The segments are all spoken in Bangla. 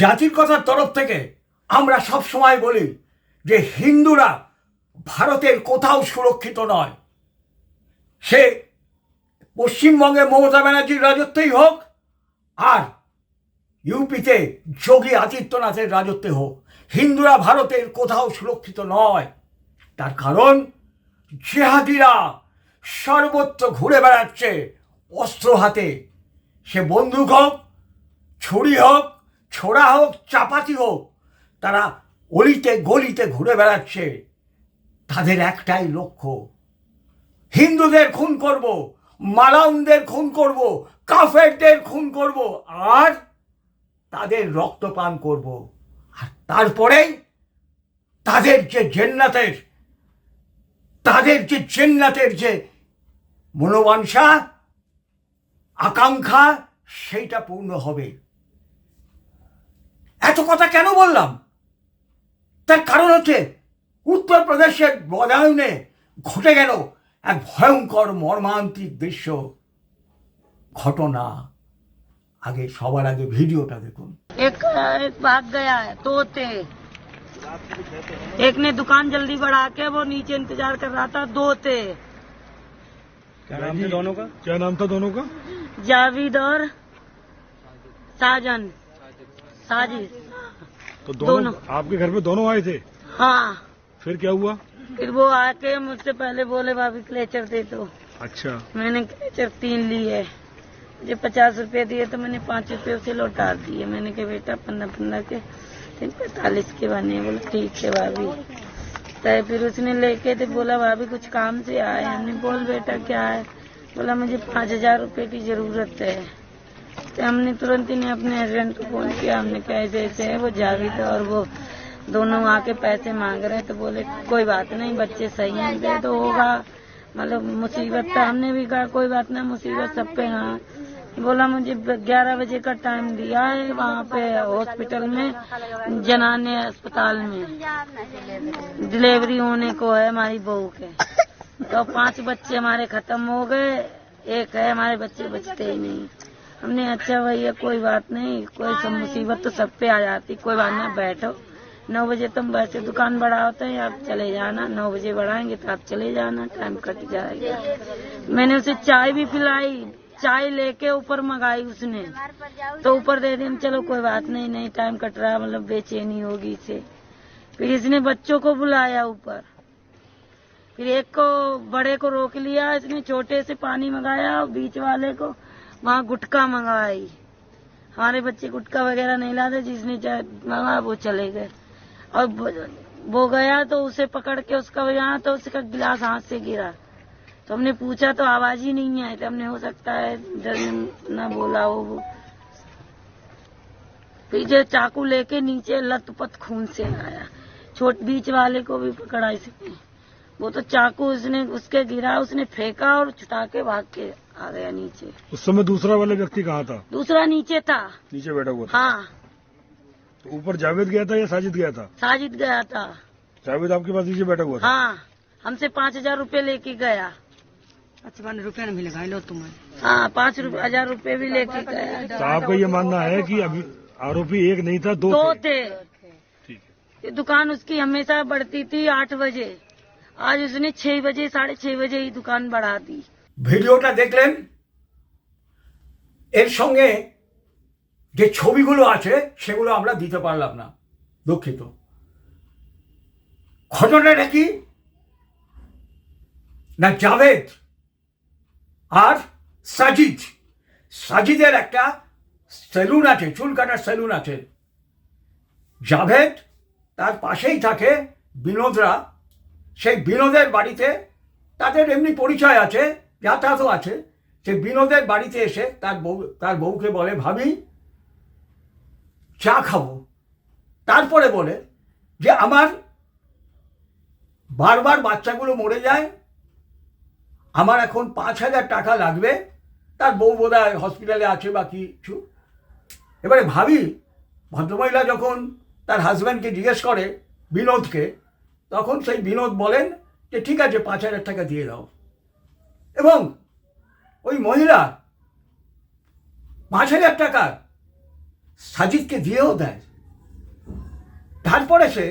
জাতির কথার তরফ থেকে আমরা সব সময় বলি যে হিন্দুরা ভারতের কোথাও সুরক্ষিত নয়। সে পশ্চিমবঙ্গে মমতা ব্যানার্জির রাজত্বেই হোক আর ইউপিতে যোগী আদিত্যনাথের রাজত্বে হোক। হিন্দুরা ভারতের কোথাও সুরক্ষিত নয়। তার কারণ জেহাদিরা সর্বত্র ঘুরে বেড়াচ্ছে অস্ত্র হাতে। সে বন্দুক হোক, ছুরি হোক ছোড়া হোক, চাপাতি হোক, তারা অলিতে গলিতে ঘুরে বেড়াচ্ছে। তাদের একটাই লক্ষ্য, হিন্দুদের খুন করব, মালাউনদের খুন করব, কাফেরদের খুন করব, আর তাদের রক্তপান করব। আর তারপরেই তাদের যে জেন্নাতের, তাদের যে জেন্নাতের যে মনোবাঞ্ছা, আকাঙ্ক্ষা, সেইটা পূর্ণ হবে। এত কথা কেন বললাম তার কারণ হচ্ছে উত্তরপ্রদেশের বদায়নে ঘটে গেল এক ভয়ঙ্কর মর্মান্তিক দৃশ্য ঘটনা আগে সবার আগে ভিডিওটা দেখুন एक एक भाग गया है तोते एक ने दुकान जल्दी बढ़ा के वो नीचे इंतजार कर रहा था दो थे क्या नाम था दोनों का क्या नाम था दोनों का जावेद और साजन साजिद तो दोनों, दोनों। आपके घर में दोनों आए थे? हाँ। फिर क्या हुआ? फिर वो आके मुझसे पहले बोले भाभी क्लेचर दे दो। अच्छा। मैंने क्लेचर तीन ली है। मुझे पचास रुपए दिए तो मैंने पाँच रुपए उसे लौटा दिए। मैंने कहा बेटा पंद्रह पंद्रह के तीन पैंतालीस के बने। बोले ठीक है भाभी। तो फिर उसने लेके तो बोला भाभी कुछ काम से आए हमने बोल बेटा क्या है? बोला मुझे पाँच हज़ार रुपए की ज़रूरत है। तो हमने तुरंत ही अपने हस्बैंड को फ़ोन किया। हमने कहा ऐसे है वो जावेद और वो दोनों आके पैसे मांग रहे तो बोले, कोई बात नहीं, बच्चे सही हैं दे तो होगा। मतलब मुसीबत तो हमने भी कहा, कोई बात नहीं, मुसीबत सब पे हाँ। बोला, मुझे ग्यारह बजे का टाइम दिया है वहाँ पे हॉस्पिटल में, जनाने अस्पताल में। डिलीवरी होने को है हमारी बहू के। तो पाँच बच्चे हमारे खत्म हो गए। एक है, हमारे बच्चे बचते ही नहीं। हमने अच्छा भैया, कोई बात नहीं, कोई सब मुसीबत तो सब पे आ जाती, कोई बात ना बैठो। नौ बजे तुम वैसे दुकान बढ़ा होते हैं, आप चले जाना, नौ बजे बढ़ाएँगे तो आप चले जाना, टाइम कट जाएगा। मैंने उसे चाय भी पिलाई, चाय लेके ऊपर मंगाई उसने। तो ऊपर दे दी चलो, कोई बात नहीं नहीं टाइम कट रहा मतलब बेचैनी होगी इसे। फिर इसने बच्चों को बुलाया ऊपर। फिर एक को, बड़े को रोक लिया, इसने छोटे से पानी मंगाया, बीच वाले को। वहाँ गुटखा मंगवाई। हमारे बच्चे गुटखा वगैरह नहीं लाते, जिसने मंगा वो चले गए। और वो गया तो उसे पकड़ के उसका यहाँ तो उसका गिलास हाथ से गिरा। तो हमने पूछा तो आवाज़ ही नहीं आई तो हमने, हो सकता है डर ना बोला हो वो। पीछे चाकू लेके नीचे लथपथ खून से आया। छोट बीच वाले को भी पकड़ा इसने। वो तो चाकू उसने, उसके गिरा, उसने फेंका और छुटा के भाग के आ गया नीचे। उस समय दूसरा वाला व्यक्ति कहाँ था? दूसरा नीचे था। नीचे बैठा हुआ था? हाँ। तो ऊपर जावेद गया था या साजिद गया था? साजिद गया था। जावेद आपके पास नीचे बैठा हुआ था? हाँ। हमसे पाँच हज़ार रूपए लेके गया। पचपन रुपया न मिलेगा लो तुम्हें। हाँ पाँच हज़ार रुपये भी लेके गया। तो आपका ये मानना है कि अभी आरोपी एक नहीं था दो दो थे? थे। ये दुकान उसकी हमेशा बढ़ती थी आठ बजे। आज उसने छह बजे साढ़े छह बजे ही दुकान बढ़ा दी। ভিডিওটা দেখলেন? এর সঙ্গে যে ছবিগুলো আছে, সেগুলো আমরা দিতে পারলাম না। দুঃখিত। ঘটনাটা কি? না, জাভেদ আর সাজিদ। সাজিদের একটা সেলুন আছে, চুল কাটার সেলুন আছে। জাভেদ তার পাশেই থাকে বিনোদরা। সেই বিনোদের বাড়িতে তাদের এমনি পরিচয় আছে। যাতায়াতও আছে। সে বিনোদের বাড়িতে এসে তার বউ, তার বউকে বলে, ভাবি, চা খাব। তারপরে বলে যে, আমার বারবার বাচ্চাগুলো মরে যায়, আমার এখন পাঁচ হাজার টাকা লাগবে, তার বউ বোধহয় হসপিটালে আছে বা কিছু। এবারে ভাবি, ভদ্রমহিলা যখন তার হাজব্যান্ডকে জিজ্ঞেস করে বিনোদকে, তখন সেই বিনোদ বলেন যে, ঠিক আছে, পাঁচ হাজার টাকা দিয়ে দাও। এবং ওই মহিলা পাঁচ হাজার টাকা সাজিদকে দিয়েও দেয়। তারপরে সে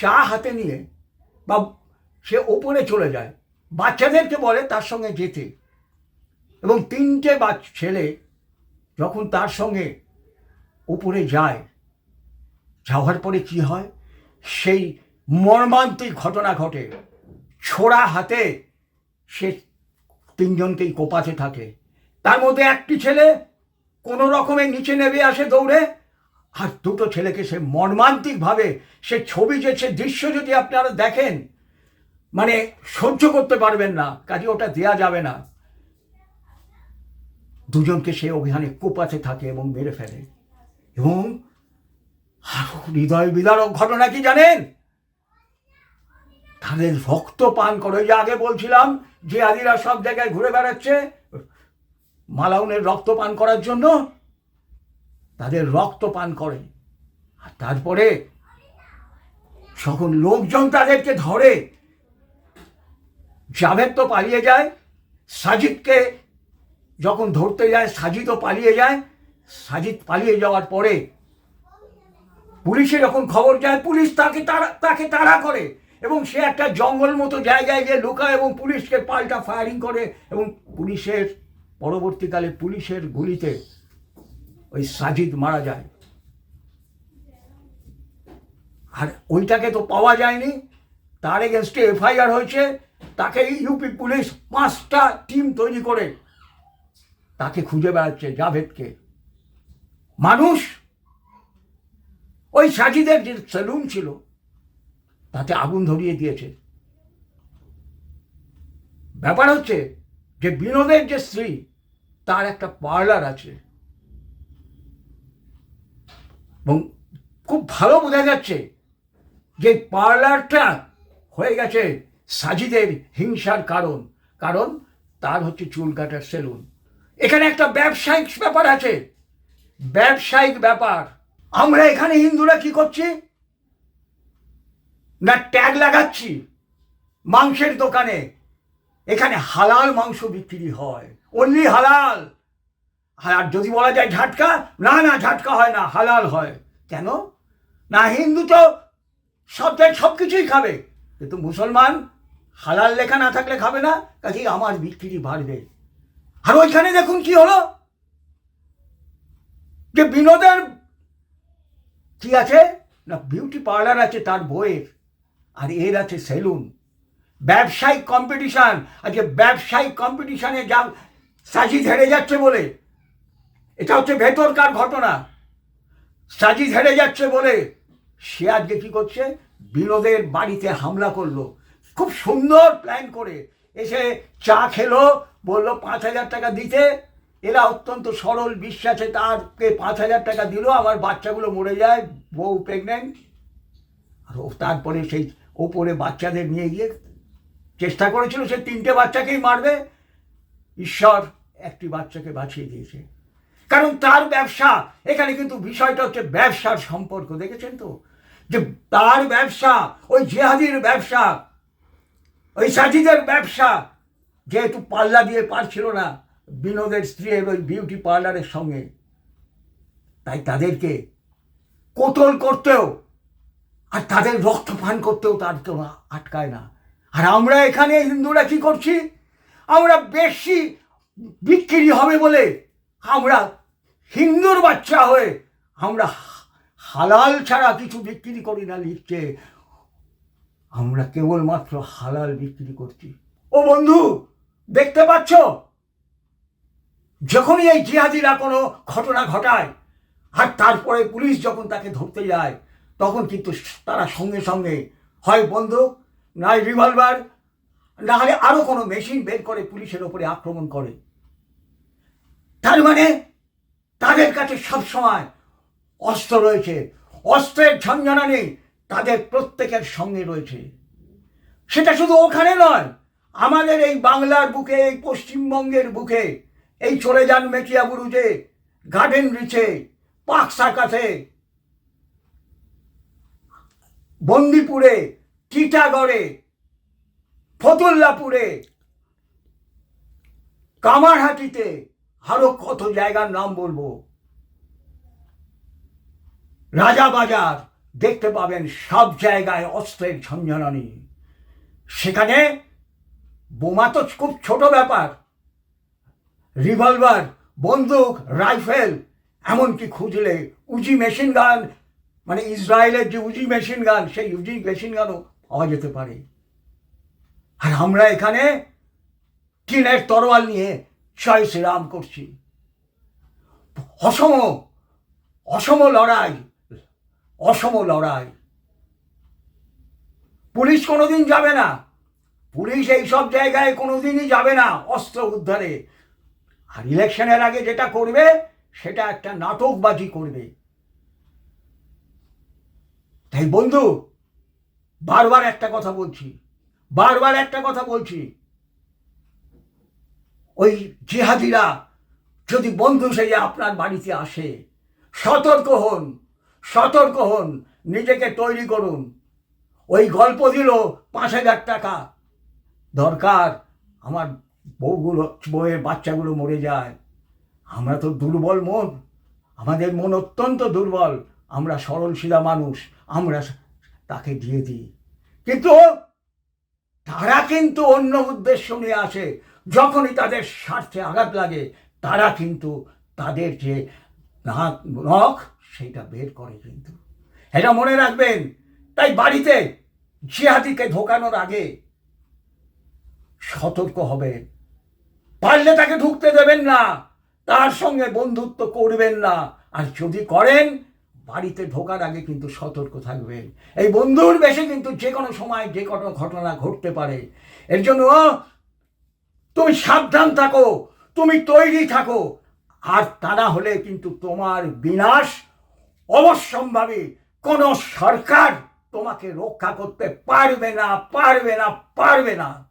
চা হাতে নিয়ে বা সে ওপরে চলে যায়। বাচ্চাদেরকে বলে তার সঙ্গে যেতে। এবং তিনটে বাচ্চা ছেলে যখন তার সঙ্গে উপরে যায়, যাওয়ার পরে কি হয়? সেই মর্মান্তিক ঘটনা ঘটে। ছোড়া হাতে সে তিনজনকেই কোপাতে থাকে। তার মধ্যে একটি ছেলে কোনো রকমে নিচে নেমে আসে দৌড়ে, আর দুটো ছেলেকে সে মর্মান্তিকভাবে সে ছবি যে, সে দৃশ্য যদি আপনারা দেখেন মানে সহ্য করতে পারবেন না, কাজে ওটা দেয়া যাবে না। দুজনকে সে অভিযানে কোপাতে থাকে এবং মেরে ফেলে। এবং হৃদয় বিদারক ঘটনা কি জানেন? তাদের রক্ত পান করে যে আগে বলছিলাম যে আদিরা সব জায়গায় ঘুরে বেড়াচ্ছে, মালাউনের রক্ত পান করার জন্য তাদের রক্ত পান করে। আর তারপরে যখন লোকজন তাদেরকে ধরে, জাভেদ তো পালিয়ে যায়, সাজিদকে যখন ধরতে যায়, সাজিদও পালিয়ে যায়। সাজিদ পালিয়ে যাওয়ার পরে পুলিশে যখন খবর যায়, পুলিশ তাকে তাড়া তাকে তাড়া করে। এবং সে একটা জঙ্গল মতো জায়গায় গিয়ে লুকায় এবং পুলিশকে পাল্টা ফায়ারিং করে এবং পুলিশের, পরবর্তীকালে পুলিশের গুলিতে ওই সাজিদ মারা যায়। আর ওইটাকে তো পাওয়া যায়নি। তার এগেনস্টে এফআইআর হয়েছে। তাকে ইউপি পুলিশ পাঁচটা টিম তৈরি করে। তাকে খুঁজে বেড়াচ্ছে জাভেদকে। মানুষ, ওই সাজিদের যে সেলুন ছিল তাতে আগুন ধরিয়ে দিয়েছে। ব্যাপার হচ্ছে যে বিনোদের যে স্ত্রী, তার একটা পার্লার আছে। এবং খুব ভালো বোঝা যাচ্ছে যে পার্লারটা হয়ে গেছে সাজিদের হিংসার কারণ। কারণ তার হচ্ছে চুল কাটার সেলুন। এখানে একটা ব্যবসায়িক ব্যাপার আছে। ব্যবসায়িক ব্যাপার। আমরা এখানে হিন্দুরা কি করছি? না ট্যাগ লাগাচ্ছি। মাংসের দোকানে। এখানে হালাল মাংস বিক্রি হয়। অনলি হালাল। আর যদি বলা যায় ঝাটকা, না না, ঝাটকা হয় না, হালাল হয়। কেন? না, হিন্দু তো সব সব কিছুই খাবে। কিন্তু মুসলমান হালাল লেখা না থাকলে খাবে না, কাজেই আমার বিক্রি বাড়বে। আর ওইখানে দেখুন কি হলো? যে বিনোদের কি আছে? না বিউটি পার্লার আছে তার বইয়ের। আর এর আছে সেলুন। ব্যবসায়িক কম্পিটিশন আজকে ব্যবসায়িক কম্পিটিশনে যা সাজিদ হেরে যাচ্ছে বলে, এটা হচ্ছে ভেতরকার ঘটনা। সাজিদ হেরে যাচ্ছে বলে, সে আজকে কি করছে? বিনোদের বাড়িতে হামলা করল। খুব সুন্দর প্ল্যান করে। এসে চা খেলো, বলল, পাঁচ হাজার টাকা দিতে। এরা অত্যন্ত সরল বিশ্বাসে তারকে পাঁচ হাজার টাকা দিল। আমার বাচ্চাগুলো মরে যায়, বউ প্রেগনেন্ট আর তারপরে সেই ওপরে বাচ্চাদের নিয়ে গিয়ে চেষ্টা করেছিল, সে তিনটে বাচ্চাকেই মারবে। ঈশ্বর একটি বাচ্চাকে বাঁচিয়ে দিয়েছে। কারণ তার ব্যবসা, এখানে কিন্তু বিষয়টা হচ্ছে ব্যবসার সম্পর্ক, দেখেছেন তো? যে তার ব্যবসা, ওই জেহাদির ব্যবসা, ওই সাজিদের ব্যবসা, যেহেতু পাল্লা দিয়ে পারছিল না বিনোদের স্ত্রীর ওই বিউটি পার্লারের সঙ্গে, তাই তাদেরকে কোতল করতেও আর তাদের রক্ত পান করতেও তার কেউ আটকায় না। আর আমরা এখানে হিন্দুরা কি করছি? আমরা বেশি বিক্রি হবে বলে আমরা হিন্দুর বাচ্চা হয়ে আমরা হালাল ছাড়া কিছু বিক্রি করি না লিখছে। আমরা কেবলমাত্র হালাল বিক্রি করছি। ও বন্ধু, দেখতে পাচ্ছ? যখনই এই জিহাদিরা কোনো ঘটনা ঘটায়, আর তারপরে পুলিশ যখন তাকে ধরতে যায় তখন কিন্তু তারা সঙ্গে সঙ্গে হয় বন্দুক নয় রিভলভার না হলে আরও কোনো মেশিন বের করে পুলিশের ওপরে আক্রমণ করে। তার মানে তাদের কাছে সবসময় অস্ত্র রয়েছে। অস্ত্রের ঝঞ্ঝনা নেই, তাদের প্রত্যেকের সঙ্গে রয়েছে। সেটা শুধু ওখানে নয়, আমাদের এই বাংলার বুকে, এই পশ্চিমবঙ্গের বুকে, এই চলে যান মেটিয়াবুরুজে গার্ডেন রিচে পাক সার্কাসে বন্দিপুরে, টিটাগড়ে, ফতুল্লাপুরে, কামারহাটিতে আরও কত জায়গার নাম বলব। রাজাবাজার দেখতে পাবেন সব জায়গায় অস্ত্রের ঝঞ্ঝনানি। সেখানে বোমা তো খুব ছোট ব্যাপার। রিভলভার, বন্দুক, রাইফেল, এমনকি খুঁজলে উজি মেশিন গান মানে ইসরায়েলের যে উজি মেশিন গান, সেই উজি মেশিন গানও পাওয়া যেতে পারে। আর আমরা এখানে টিনের তরোয়াল নিয়ে জয় শ্রীরাম করছি। অসম অসম লড়াই অসম লড়াই। পুলিশ কোনোদিন যাবে না। পুলিশ এই সব জায়গায় কোনোদিনই যাবে না অস্ত্র উদ্ধারে। আর ইলেকশনের আগে যেটা করবে, সেটা একটা নাটকবাজি করবে। তাই বন্ধু, বারবার একটা কথা বলছি, বারবার একটা কথা বলছি। ওই জিহাদিরা যদি বন্ধু সেই আপনার বাড়িতে আসে, সতর্ক হন সতর্ক হন, নিজেকে তৈরি করুন। ওই গল্প দিল পাঁচ হাজার টাকা। দরকার, আমার বউগুলো, বউয়ের বাচ্চাগুলো মরে যায়। আমরা তো দুর্বল মন, আমাদের মন অত্যন্ত দুর্বল। আমরা সিধা মানুষ, আমরা তাকে দিয়ে দিই। কিন্তু তারা কিন্তু অন্য উদ্দেশ্য নিয়ে আসে। যখনই তাদের স্বার্থে আঘাত লাগে, তারা কিন্তু তাদের যে নখ সেইটা বের করে কিন্তু। এটা মনে রাখবেন, তাই বাড়িতে জিহাদিকে ঢোকানোর আগে সতর্ক হবেন। পারলে তাকে ঢুকতে দেবেন না, তার সঙ্গে বন্ধুত্ব করবেন না। আর যদি করেন বাড়িতে ঢোকার আগে কিন্তু সতর্ক থাকবেন। এই বন্ধুর বেশে কিন্তু যে কোনো সময় যে কোনো ঘটনা ঘটতে পারে। এর জন্য, তুমি সাবধান থাকো, তুমি তৈরি থাকো। আর তা না হলে কিন্তু তোমার বিনাশ অবশ্যম্ভাবী কোনো সরকার তোমাকে রক্ষা করতে পারবে না পারবে না পারবে না।